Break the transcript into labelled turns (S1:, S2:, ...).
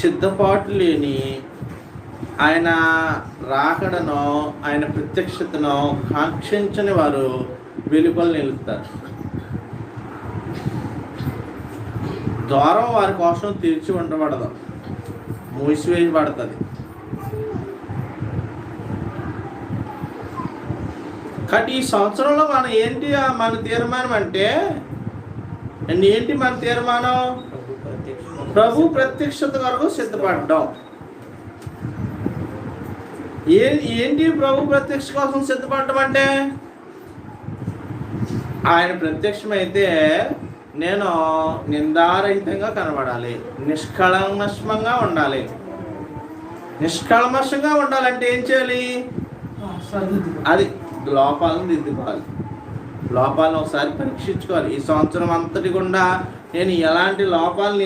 S1: సిద్ధపాటు లేని ఆయన రాకడను ఆయన ప్రత్యక్షతను కాంక్షించని వారు వెలుపల నిలుస్తారు. ద్వారం వారి కోసం తెరిచి ఉండబడదు. మూసివేయబడుతుంది కాబట్టి ఈ సంవత్సరంలో మనం ఏంటి మన తీర్మానం అంటే ఏంటి మన తీర్మానం? ప్రభు ప్రత్యక్షత కొరకు సిద్ధపడ్డాం. ఏ ఏంటి ప్రభు ప్రత్యక్ష కోసం సిద్ధపడటం అంటే? ఆయన ప్రత్యక్షమైతే నేను నిందారహితంగా కనబడాలి. నిష్కళమష్మంగా ఉండాలి. నిష్కళమషంగా ఉండాలంటే ఏం చేయాలి? అది లోపాలను దిద్దుకోవాలి. లోపాలను ఒకసారి పరీక్షించుకోవాలి. ఈ సంవత్సరం అంతటి గుండా నేను ఎలాంటి లోపాలని